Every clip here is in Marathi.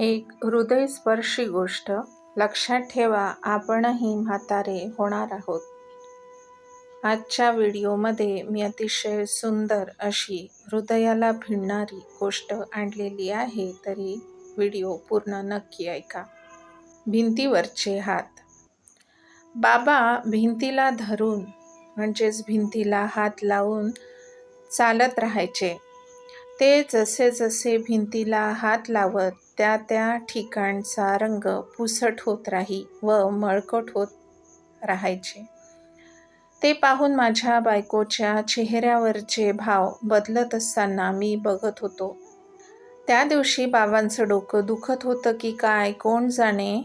एक हृदयस्पर्शी गोष्ट लक्षात ठेवा आपणही म्हातारे होणार आहोत. आजच्या व्हिडिओमध्ये मी अतिशय सुंदर अशी हृदयाला भिडणारी गोष्ट आणलेली आहे तरी व्हिडिओ पूर्ण नक्की ऐका. भिंतीवरचे हात बाबा भिंतीला धरून म्हणजेच भिंतीला हात लावून चालत राहायचे. ते जसे जसे भिंतीला हात लावत त्या त्या ठिकाणचा रंग पुसट होत राही व मळकट होत राहायचे. ते पाहून माझ्या बायकोच्या चेहऱ्यावरचे भाव बदलत असताना मी बघत होतो. त्या दिवशी बाबांचं डोकं दुखत होतं की काय कोण जाणे.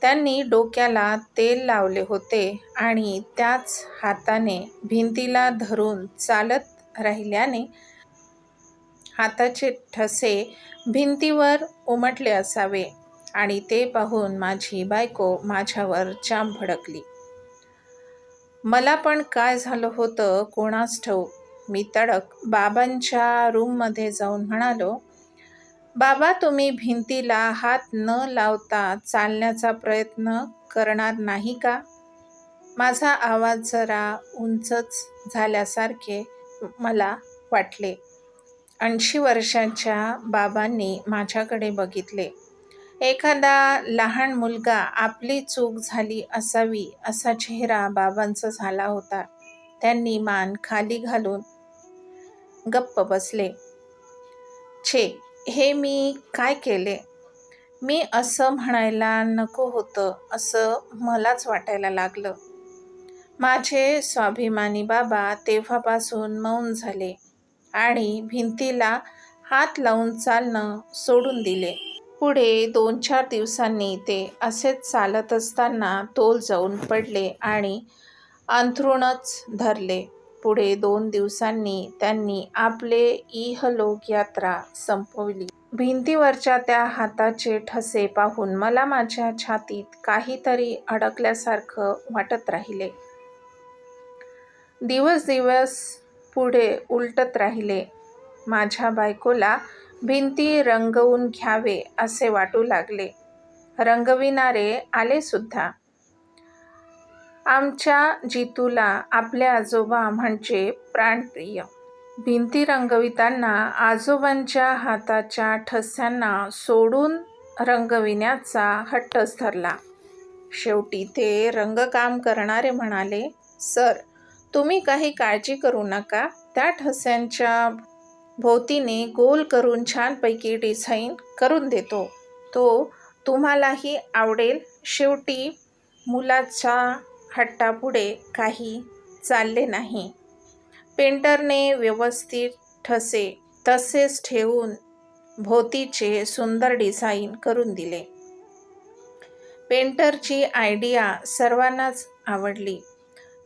त्यांनी डोक्याला तेल लावले होते आणि त्याच हाताने भिंतीला धरून चालत राहिल्याने हाताचे ठसे भिंतीवर उमटले असावे आणि ते पाहून माझी बायको माझ्यावर जाम भडकली. मला पण काय झालं होतं कोणास ठाऊक. मी तडक बाबांच्या रूममध्ये जाऊन म्हणालो, बाबा तुम्ही भिंतीला हात न लावता चालण्याचा प्रयत्न करणार नाही का? माझा आवाज जरा उंचच झाल्यासारखे मला वाटले. ऐंशी वर्षाच्या बाबांनी माझ्याकडे बघितले. एखादा लहान मुलगा आपली चूक झाली असावी असा चेहरा बाबांचा झाला होता. त्यांनी मान खाली घालून गप्प बसले. छे हे मी काय केले? मी असं म्हणायला नको होतं असं मलाच वाटायला लागलं. माझे स्वाभिमानी बाबा तेव्हापासून मौन झाले आणि भिंतीला हात लावून चालणं सोडून दिले. पुढे दोन चार दिवसांनी ते असेच चालत असताना तोल जाऊन पडले आणि अंथरूणच धरले. पुढे दोन दिवसांनी त्यांनी आपले इहलोक यात्रा संपवली. भिंतीवरच्या त्या हाताचे ठसे पाहून मला माझ्या छातीत काहीतरी अडकल्यासारखं वाटत राहिले. दिवस दिवस पुढे उलटत राहिले. माझ्या बायकोला भिंती रंगवून घ्यावे असे वाटू लागले. रंगविणारे आलेसुद्धा. आमच्या जितूला आपले आजोबा म्हणजे प्राणप्रिय. भिंती रंगविताना आजोबांच्या हाताच्या ठस्यांना सोडून रंगविण्याचा हट्टच धरला. शेवटी ते रंगकाम करणारे म्हणाले, सर तुम्ही काही काळजी करू नका त्या ठस्यांच्या भोवतीने गोल करून छानपैकी डिझाईन करून देतो. तो तुम्हालाही आवडेल. शेवटी मुलाच्या हट्टापुढे काही चालले नाही. पेंटरने व्यवस्थित ठसे तसेच ठेवून भोवतीचे सुंदर डिझाईन करून दिले. पेंटरची आयडिया सर्वांनाच आवडली.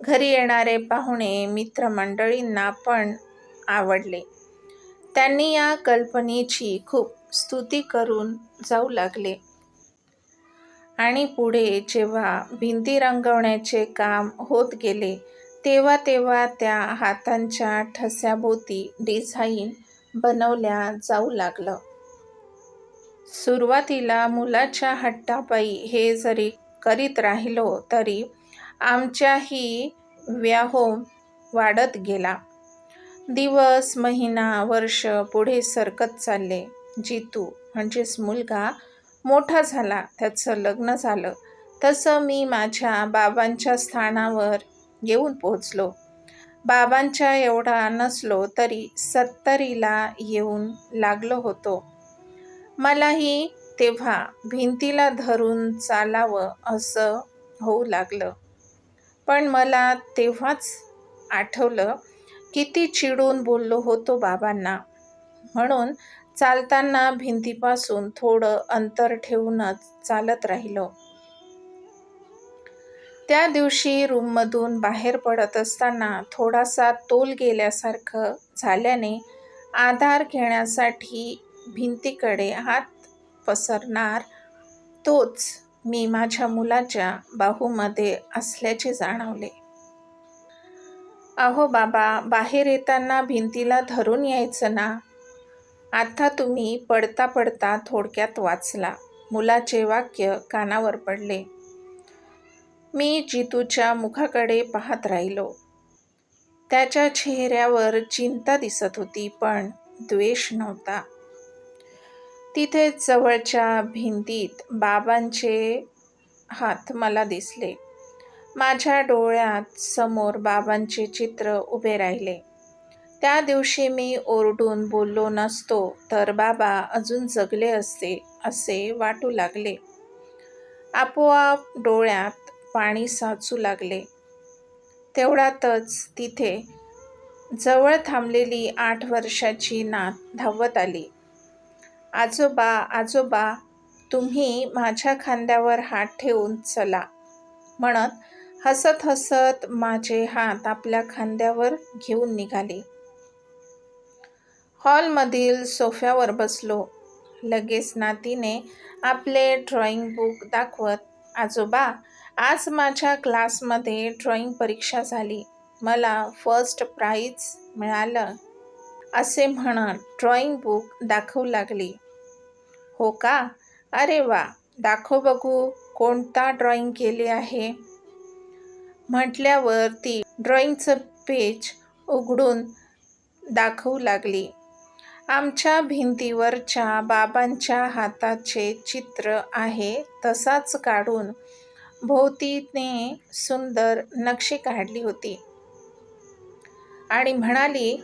घरी येणारे पाहुणे मित्रमंडळींना पण आवडले. त्यांनी या कल्पनेची खूप स्तुती करून जाऊ लागले. आणि पुढे जेव्हा भिंती रंगवण्याचे काम होत गेले तेव्हा तेव्हा त्या हातांच्या ठस्याभोवती डिझाईन बनवल्या जाऊ लागलं. सुरुवातीला मुलाच्या हट्टापायी हे जरी करीत राहिलो तरी आमच्याही व्याहोम वाढत गेला. दिवस, महिना, वर्ष पुढे सरकत चालले. जितू म्हणजेच मुलगा मोठा झाला. त्याचं लग्न झालं. तसं मी माझ्या बाबांच्या स्थानावर येऊन पोहोचलो. बाबांच्या एवढा नसलो तरी सत्तरीला येऊन लागलो होतो. मलाही तेव्हा भिंतीला धरून चालावं असं होऊ लागलं. पण मला तेव्हाच आठवलं किती चिडून बोललो होतो बाबांना. म्हणून चालताना भिंतीपासून थोडं अंतर ठेवूनच चालत राहिलो. त्या दिवशी रूममधून बाहेर पडत असताना थोडासा तोल गेल्यासारखं झाल्याने आधार घेण्यासाठी भिंतीकडे हात पसरणार तोच मी माझ्या मुलाच्या बाहूमध्ये असल्याचे जाणवले. अहो बाबा बाहेर येताना भिंतीला धरून यायचं ना. आता तुम्ही पडता पडता थोडक्यात वाचला मुलाचे वाक्य कानावर पडले मी जितूच्या मुखाकडे पाहत राहिलो त्याच्या चेहऱ्यावर चिंता दिसत होती पण द्वेष नव्हता तिथे जवळच्या भिंतीत बाबांचे हात मला दिसले. माझ्या डोळ्यात समोर बाबांचे चित्र उभे राहिले. त्या दिवशी मी ओरडून बोललो नसतो तर बाबा अजून जगले असते असे वाटू लागले. आपोआप डोळ्यात पाणी साचू लागले. तेवढ्यातच तिथे जवळ थांबलेली आठ वर्षाची नात धावत आली. आजोबा आजोबा तुम्ही माझ्या खांद्यावर हात ठेवून चला. म्हणत हसत हसत माझे हात आपल्या खांद्यावर घेऊन निघाले. हॉलमधील सोफ्यावर बसलो. लगेच नातीने आपले ड्रॉइंग बुक दाखवत आजोबा आज माझ्या क्लासमध्ये ड्रॉइंग परीक्षा झाली. मला फर्स्ट प्राईज मिळालं. असे म्हणत ड्रॉइंग बुक दाखवू लागली. हो का? अरे वा! दाखव बघू कोणता ड्रॉइंग केले आहे. म्हटल्यावर ती ड्रॉइंगचं पेज उघडून दाखवू लागली. आमच्या भिंतीवरच्या बाबांच्या हाताचे चित्र आहे तसाच काढून भोवतीने सुंदर नक्षी काढली होती. आणि म्हणाली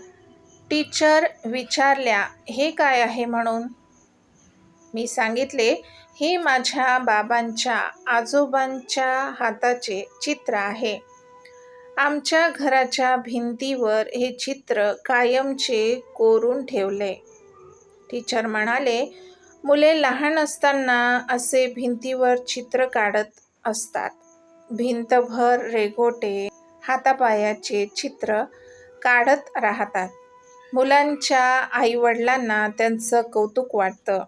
टीचर विचारल्या हे काय आहे म्हणून? मी सांगितले हे माझ्या बाबांच्या आजोबांच्या हाताचे चित्र आहे. आमच्या घराच्या भिंतीवर हे चित्र कायमचे कोरून ठेवले. टीचर म्हणाले मुले लहान असताना असे भिंतीवर चित्र काढत असतात. भिंतभर रेगोटे हातापायाचे चित्र काढत राहतात. मुलांच्या आईवडिलांना त्यांचं कौतुक वाटतं.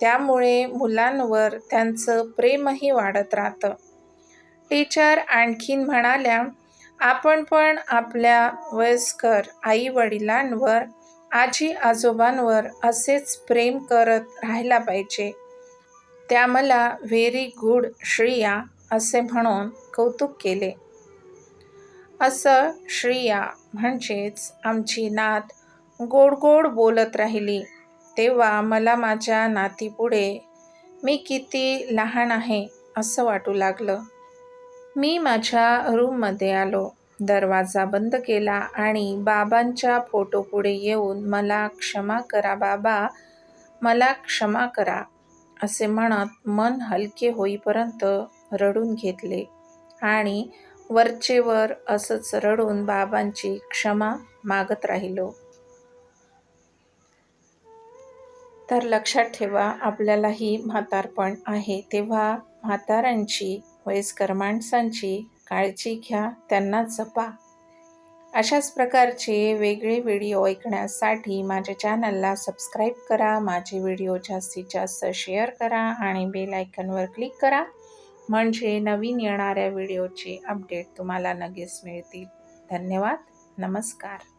त्यामुळे मुलांवर त्यांचं प्रेमही वाढत राहतं. टीचर आणखीन म्हणाल्या आपण पण आपल्या वयस्कर आईवडिलांवर आजी आजोबांवर असेच प्रेम करत राहायला पाहिजे. त्या मला व्हेरी गुड श्रिया असे म्हणून कौतुक केले. असं श्रिया म्हणजेच आमची नात गोड गोड बोलत राहिली. तेव्हा मला माझ्या नातीपुढे मी किती लहान आहे असं वाटू लागलं. मी माझ्या रूममध्ये आलो. दरवाजा बंद केला आणि बाबांच्या फोटोपुढे येऊन मला क्षमा करा बाबा मला क्षमा करा असे म्हणत मन हलके होईपर्यंत रडून घेतले. आणि वरचेवर असंच रडून बाबांची क्षमा मागत राहिलो. तर लक्षात ठेवा आपल्यालाही म्हातारपण आहे. तेव्हा म्हातारांची वयस्कर माणसांची काळजी घ्या त्यांना जपा. अशाच प्रकारचे वेगळे व्हिडिओ ऐकण्यासाठी माझ्या चॅनलला सबस्क्राईब करा माझे व्हिडिओ जास्तीत जास्त शेअर करा आणि बेल आयकनवर क्लिक करा. म्हणजे नवीन येणाऱ्या व्हिडिओचे अपडेट तुम्हाला लगेच मिळतील. धन्यवाद. नमस्कार.